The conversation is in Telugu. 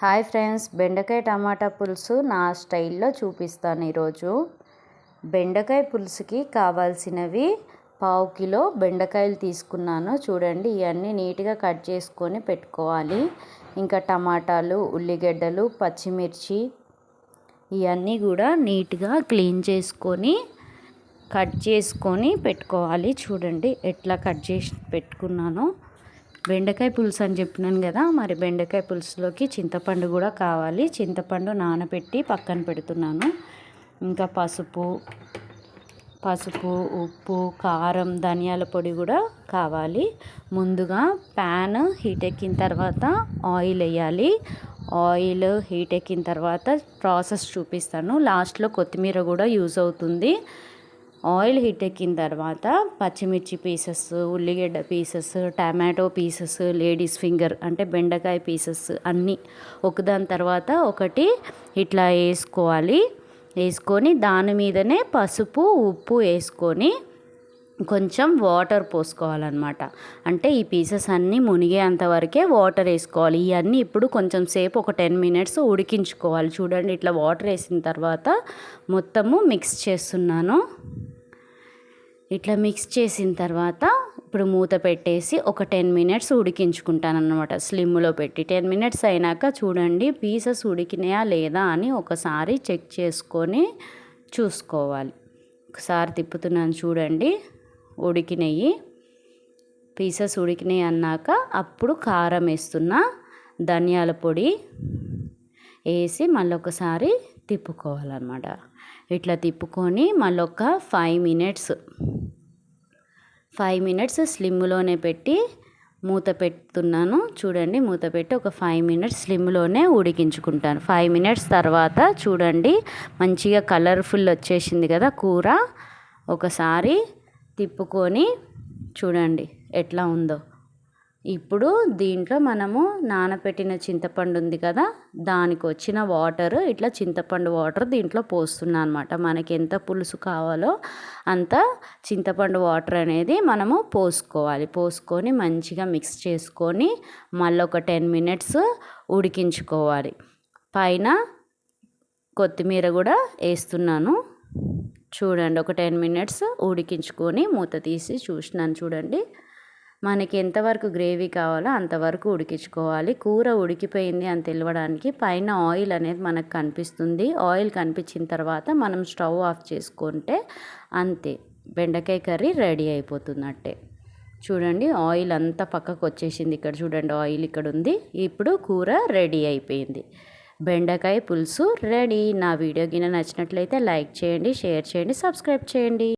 హాయ్ ఫ్రెండ్స్ బెండకాయ టమాటా పులుసు నా స్టైల్లో చూపిస్తాను ఈరోజు. బెండకాయ పులుసుకి కావాల్సినవి పావు కిలో బెండకాయలు తీసుకున్నాను. చూడండి ఇవన్నీ నీట్గా కట్ చేసుకొని పెట్టుకోవాలి. ఇంకా టమాటాలు ఉల్లిగడ్డలు పచ్చిమిర్చి ఇవన్నీ కూడా నీట్గా క్లీన్ చేసుకొని కట్ చేసుకొని పెట్టుకోవాలి. చూడండి ఎట్లా కట్ చేసి పెట్టుకున్నానో. బెండకాయ పులుసు అని చెప్పినాను కదా మరి బెండకాయ పులుసులోకి చింతపండు కూడా కావాలి. చింతపండు నానబెట్టి పక్కన పెడుతున్నాను. ఇంకా పసుపు పసుపు ఉప్పు కారం ధనియాల పొడి కూడా కావాలి. ముందుగా ప్యాన్ హీట్ ఎక్కిన తర్వాత ఆయిల్ వేయాలి. ఆయిల్ హీట్ ఎక్కిన తర్వాత ప్రాసెస్ చూపిస్తాను. లాస్ట్లో కొత్తిమీర కూడా యూజ్ అవుతుంది. ఆయిల్ హీట్ ఎక్కిన తర్వాత పచ్చిమిర్చి పీసెస్ ఉల్లిగడ్డ pieces tomato pieces ladies finger అంటే బెండకాయ పీసెస్ అన్నీ ఒకదాని తర్వాత ఒకటి ఇట్లా వేసుకోవాలి. వేసుకొని దాని మీదనే పసుపు ఉప్పు వేసుకొని కొంచెం వాటర్ పోసుకోవాలన్నమాట. అంటే ఈ పీసెస్ అన్నీ మునిగేంత వరకే వాటర్ వేసుకోవాలి. ఇవన్నీ ఇప్పుడు కొంచెం సేపు ఒక టెన్ మినిట్స్ ఉడికించుకోవాలి. చూడండి ఇట్లా వాటర్ వేసిన తర్వాత మొత్తము మిక్స్ చేస్తున్నాను. ఇట్లా మిక్స్ చేసిన తర్వాత ఇప్పుడు మూత పెట్టేసి ఒక టెన్ మినిట్స్ ఉడికించుకుంటాను అనమాట స్లిమ్లో పెట్టి టెన్ మినిట్స్ అయినాక చూడండి పీసెస్ ఉడికినాయా లేదా అని ఒకసారి చెక్ చేసుకొని చూసుకోవాలి. ఒకసారి తిప్పుతున్నాను చూడండి. ఉడికినాయి. పీసెస్ ఉడికినాయి అన్నాక అప్పుడు కారం వేస్తున్నా ధనియాల పొడి వేసి మళ్ళీ ఒకసారి తిప్పుకోవాలన్నమాట. ఇట్లా తిప్పుకొని మళ్ళీ ఒక ఫైవ్ మినిట్స్ ఫైవ్ మినిట్స్ స్లిమ్లోనే పెట్టి మూత పెడుతున్నాను. చూడండి మూత పెట్టి ఒక ఫైవ్ మినిట్స్ స్లిమ్లోనే ఉడికించుకుంటాను. ఫైవ్ మినిట్స్ తర్వాత చూడండి మంచిగా కలర్ఫుల్ వచ్చేసింది కదా కూర. ఒకసారి తిప్పుకొని చూడండి ఎట్లా ఉందో. ఇప్పుడు దీంట్లో మనము నానబెట్టిన చింతపండు ఉంది కదా దానికి వచ్చిన వాటర్ ఇట్లా చింతపండు వాటర్ దీంట్లో పోస్తున్నా అనమాట మనకి ఎంత పులుసు కావాలో అంత చింతపండు వాటర్ అనేది మనము పోసుకోవాలి. పోసుకొని మంచిగా మిక్స్ చేసుకొని మళ్ళీ ఒక టెన్ మినిట్స్ ఉడికించుకోవాలి. పైన కొత్తిమీర కూడా వేస్తున్నాను. చూడండి ఒక టెన్ మినిట్స్ ఉడికించుకొని మూత తీసి చూసినాను చూడండి. మనకి ఎంతవరకు గ్రేవీ కావాలో అంతవరకు ఉడికించుకోవాలి. కూర ఉడికిపోయింది అని తెలియడానికి పైన ఆయిల్ అనేది మనకు కనిపిస్తుంది. ఆయిల్ కనిపించిన తర్వాత మనం స్టవ్ ఆఫ్ చేసుకుంటే అంతే బెండకాయ కర్రీ రెడీ అయిపోతున్నట్టే. చూడండి ఆయిల్ అంతా పక్కకు వచ్చేసింది. ఇక్కడ చూడండి ఆయిల్ ఇక్కడ ఉంది. ఇప్పుడు కూర రెడీ అయిపోయింది. బెండకాయ పులుసు రెడీ. నా వీడియో గిన్నె నచ్చినట్లయితే లైక్ చేయండి షేర్ చేయండి సబ్స్క్రైబ్ చేయండి.